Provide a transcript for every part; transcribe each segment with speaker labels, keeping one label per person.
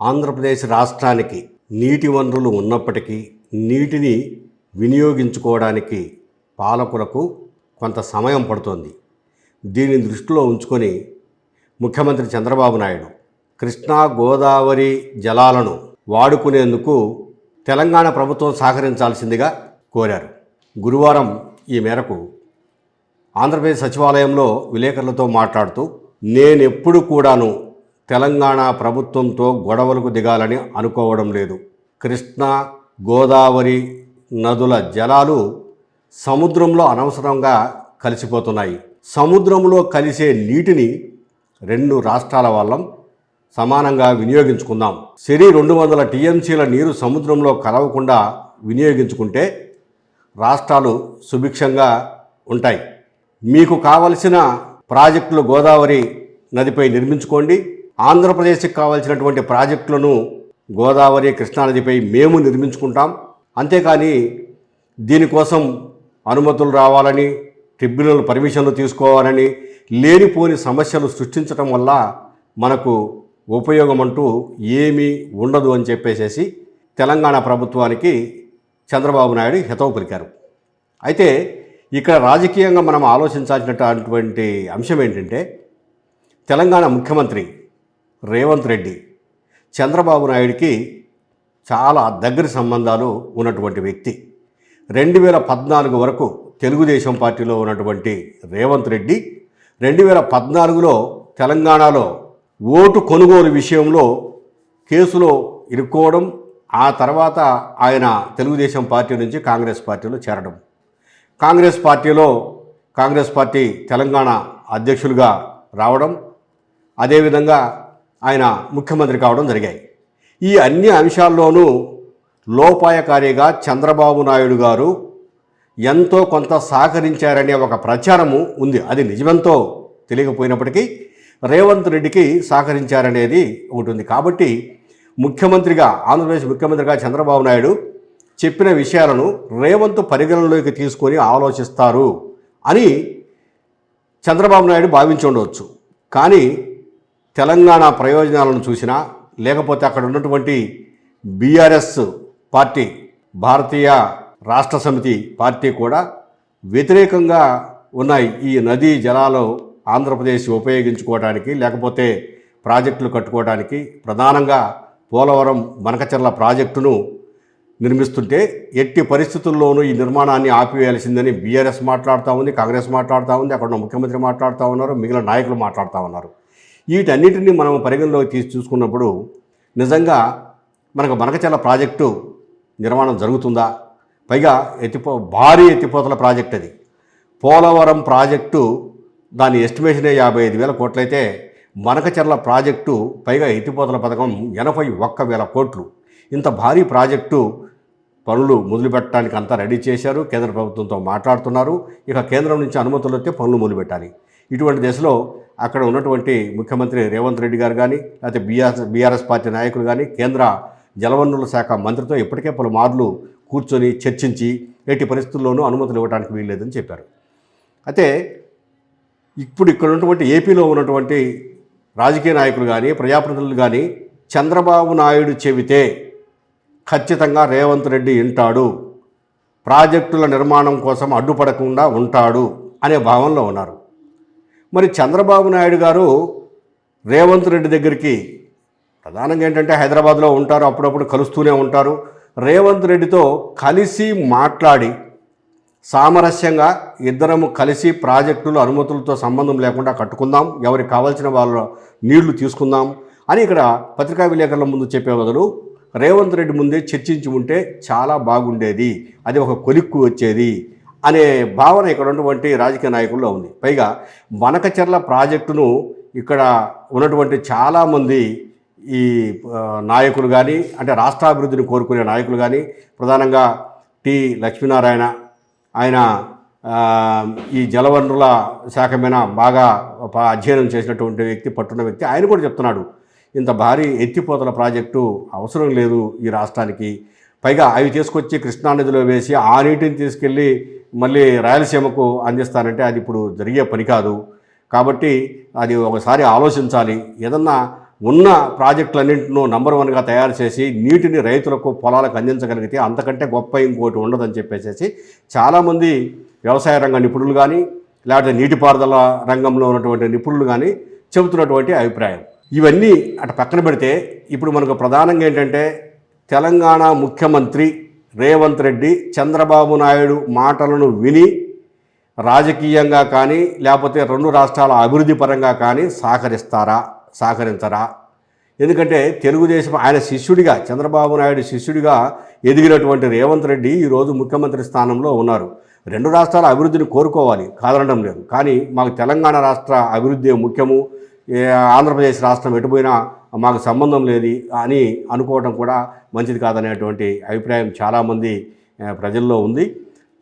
Speaker 1: ఆంధ్రప్రదేశ్ రాష్ట్రానికి నీటి వనరులు ఉన్నప్పటికీ నీటిని వినియోగించుకోవడానికి పాలకులకు కొంత సమయం పడుతోంది. దీనిని దృష్టిలో ఉంచుకొని ముఖ్యమంత్రి చంద్రబాబు నాయుడు కృష్ణా గోదావరి జలాలను వాడుకునేందుకు తెలంగాణ ప్రభుత్వం సహకరించాల్సిందిగా కోరారు. గురువారం ఈ మేరకు ఆంధ్రప్రదేశ్ సచివాలయంలో విలేకరులతో మాట్లాడుతూ నేనెప్పుడు కూడాను తెలంగాణ ప్రభుత్వంతో గొడవలకు దిగాలని అనుకోవడం లేదు. కృష్ణా గోదావరి నదుల జలాలు సముద్రంలో అనవసరంగా కలిసిపోతున్నాయి. సముద్రంలో కలిసే నీటిని రెండు రాష్ట్రాల వాళ్ళం సమానంగా వినియోగించుకుందాం. సిరి రెండు వందల టీఎంసీల నీరు సముద్రంలో కలవకుండా వినియోగించుకుంటే రాష్ట్రాలు సుభిక్షంగా ఉంటాయి. మీకు కావలసిన ప్రాజెక్టులు గోదావరి నదిపై నిర్మించుకోండి. ఆంధ్రప్రదేశ్కి కావాల్సినటువంటి ప్రాజెక్టులను గోదావరి కృష్ణానదిపై మేము నిర్మించుకుంటాం. అంతేకాని దీనికోసం అనుమతులు రావాలని ట్రిబ్యునల్ పర్మిషన్లు తీసుకోవాలని లేనిపోని సమస్యలు సృష్టించడం వల్ల మనకు ఉపయోగం అంటూ ఏమీ ఉండదు అని చెప్పేసేసి తెలంగాణ ప్రభుత్వానికి చంద్రబాబు నాయుడు హితవు పలికారు. అయితే ఇక్కడ రాజకీయంగా మనం ఆలోచించాల్సినటువంటి అంశం ఏంటంటే తెలంగాణ ముఖ్యమంత్రి రేవంత్ రెడ్డి చంద్రబాబు నాయుడికి చాలా దగ్గర సంబంధాలు ఉన్నటువంటి వ్యక్తి. రెండు వేల పద్నాలుగు వరకు తెలుగుదేశం పార్టీలో ఉన్నటువంటి రేవంత్ రెడ్డి రెండు వేల పద్నాలుగులో తెలంగాణలో ఓటు కొనుగోలు విషయంలో కేసులో ఇరుక్కోవడం ఆ తర్వాత ఆయన తెలుగుదేశం పార్టీ నుంచి కాంగ్రెస్ పార్టీలో చేరడం. కాంగ్రెస్ పార్టీలో కాంగ్రెస్ పార్టీ తెలంగాణ అధ్యక్షులుగా రావడం అదేవిధంగా ఆయన ముఖ్యమంత్రి కావడం జరిగాయి. ఈ అన్ని అంశాల్లోనూ లోపాయకారిగా చంద్రబాబు నాయుడు గారు ఎంతో కొంత సహకరించారనే ఒక ప్రచారము ఉంది. అది నిజమంతో తెలియకపోయినప్పటికీ రేవంత్ రెడ్డికి సహకరించారనేది ఉంటుంది కాబట్టి ముఖ్యమంత్రిగా ఆంధ్రప్రదేశ్ ముఖ్యమంత్రిగా చంద్రబాబు నాయుడు చెప్పిన విషయాలను రేవంత్ పరిగణనలోకి తీసుకొని ఆలోచిస్తారు అని చంద్రబాబు నాయుడు భావించి ఉండవచ్చు. కానీ తెలంగాణ ప్రయోజనాలను చూసినా లేకపోతే అక్కడ ఉన్నటువంటి బీఆర్ఎస్ పార్టీ భారతీయ రాష్ట్ర సమితి పార్టీ కూడా వ్యతిరేకంగా ఉన్నాయి. ఈ నదీ జలాలు ఆంధ్రప్రదేశ్ ఉపయోగించుకోవడానికి లేకపోతే ప్రాజెక్టులు కట్టుకోవడానికి ప్రధానంగా పోలవరం మనకచర్ల ప్రాజెక్టును నిర్మిస్తుంటే ఎట్టి పరిస్థితుల్లోనూ ఈ నిర్మాణాన్ని ఆపివేయాల్సిందని బీఆర్ఎస్ మాట్లాడుతూ ఉంది కాంగ్రెస్ మాట్లాడుతూ ఉంది అక్కడ ఉన్న ముఖ్యమంత్రి మాట్లాడుతూ ఉన్నారు మిగిలిన నాయకులు మాట్లాడుతూ ఉన్నారు. వీటన్నిటిని మనం పరిగణలోకి తీసి చూసుకున్నప్పుడు నిజంగా మనకు మనకచర్ల ప్రాజెక్టు నిర్మాణం జరుగుతుందా? పైగా ఎత్తిపో భారీ ఎత్తిపోతల ప్రాజెక్ట్ అది. పోలవరం ప్రాజెక్టు దాని ఎస్టిమేషనే యాభై ఐదు వేల కోట్లయితే మనకచెర్ల ప్రాజెక్టు పైగా ఎత్తిపోతల పథకం ఎనభై ఒక్క వేల కోట్లు. ఇంత భారీ ప్రాజెక్టు పనులు మొదలుపెట్టడానికి అంతా రెడీ చేశారు. కేంద్ర ప్రభుత్వంతో మాట్లాడుతున్నారు. ఇక కేంద్రం నుంచి అనుమతులు వస్తే పనులు మొదలుపెట్టాలి. ఇటువంటి దశలో అక్కడ ఉన్నటువంటి ముఖ్యమంత్రి రేవంత్ రెడ్డి గారు కానీ లేకపోతే బీఆర్ఎస్ బీఆర్ఎస్ పార్టీ నాయకులు కానీ కేంద్ర జలవనరుల శాఖ మంత్రితో ఇప్పటికే పలుమార్లు కూర్చొని చర్చించి ఎట్టి పరిస్థితుల్లోనూ అనుమతులు ఇవ్వడానికి వీల్లేదని చెప్పారు. అయితే ఇప్పుడు ఇక్కడ ఉన్నటువంటి ఏపీలో ఉన్నటువంటి రాజకీయ నాయకులు కానీ ప్రజాప్రతినిధులు కానీ చంద్రబాబు నాయుడు చెబితే ఖచ్చితంగా రేవంత్ రెడ్డి వింటాడు. ప్రాజెక్టుల నిర్మాణం కోసం అడ్డుపడకుండా ఉంటాడు అనే భావనలో ఉన్నారు. మరి చంద్రబాబు నాయుడు గారు రేవంత్ రెడ్డి దగ్గరికి ప్రధానంగా ఏంటంటే హైదరాబాద్లో ఉంటారు అప్పుడప్పుడు కలుస్తూనే ఉంటారు. రేవంత్ రెడ్డితో కలిసి మాట్లాడి సామరస్యంగా ఇద్దరము కలిసి ప్రాజెక్టులు అనుమతులతో సంబంధం లేకుండా కట్టుకుందాం ఎవరికి కావాల్సిన వాళ్ళ నీళ్ళు తీసుకుందాం అని ఇక్కడ పత్రికా విలేకరుల ముందు చెప్పే బదులు రేవంత్ రెడ్డి ముందే చర్చించి ఉంటే చాలా బాగుండేది. అది ఒక కొలిక్కు వచ్చేది. అనే భావన ఇక్కడ ఉన్నటువంటి రాజకీయ నాయకుల్లో ఉంది. పైగా వనకచెర్ల ప్రాజెక్టును ఇక్కడ ఉన్నటువంటి చాలామంది ఈ నాయకులు కానీ అంటే రాష్ట్రాభివృద్ధిని కోరుకునే నాయకులు కానీ ప్రధానంగా టి లక్ష్మీనారాయణ ఆయన ఈ జలవనరుల శాఖ మీద బాగా అధ్యయనం చేసినటువంటి వ్యక్తి పట్టున్న వ్యక్తి ఆయన కూడా చెప్తున్నాడు. ఇంత భారీ ఎత్తిపోతల ప్రాజెక్టు అవసరం లేదు ఈ రాష్ట్రానికి పైగా అవి తీసుకొచ్చి కృష్ణానదిలో వేసి ఆ నీటిని తీసుకెళ్ళి మళ్ళీ రాయలసీమకు అందిస్తానంటే అది ఇప్పుడు జరిగే పని కాదు. కాబట్టి అది ఒకసారి ఆలోచించాలి. ఏదన్నా ఉన్న ప్రాజెక్టులన్నింటినూ నంబర్ వన్గా తయారు చేసి నీటిని రైతులకు పొలాలకు అందించగలిగితే అంతకంటే గొప్ప ఇంకోటి ఉండదని చెప్పేసి చాలామంది వ్యవసాయ రంగ నిపుణులు కానీ లేకపోతే నీటిపారుదల రంగంలో ఉన్నటువంటి నిపుణులు కానీ చెబుతున్నటువంటి అభిప్రాయం. ఇవన్నీ అటు పక్కన పెడితే ఇప్పుడు మనకు ప్రధానంగా ఏంటంటే తెలంగాణ ముఖ్యమంత్రి రేవంత్ రెడ్డి చంద్రబాబు నాయుడు మాటలను విని రాజకీయంగా కానీ లేకపోతే రెండు రాష్ట్రాల అభివృద్ధి పరంగా కానీ సహకరిస్తారా సహకరించరా? ఎందుకంటే తెలుగుదేశం ఆయన శిష్యుడిగా చంద్రబాబు నాయుడు శిష్యుడిగా ఎదిగినటువంటి రేవంత్ రెడ్డి ఈరోజు ముఖ్యమంత్రి స్థానంలో ఉన్నారు. రెండు రాష్ట్రాల అభివృద్ధిని కోరుకోవాలి కాదనడం లేదు. కానీ మాకు తెలంగాణ రాష్ట్ర అభివృద్ధి ముఖ్యము ఆంధ్రప్రదేశ్ రాష్ట్రం ఎటుపోయినా మాకు సంబంధం లేదు అని అనుకోవడం కూడా మంచిది కాదనేటువంటి అభిప్రాయం చాలామంది ప్రజల్లో ఉంది.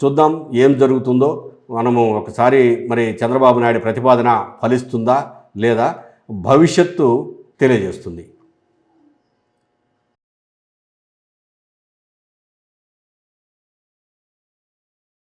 Speaker 1: చూద్దాం ఏం జరుగుతుందో. మనము ఒకసారి మరి చంద్రబాబు నాయుడు ప్రతిపాదన ఫలిస్తుందా లేదా? భవిష్యత్తు తెలియజేస్తుంది.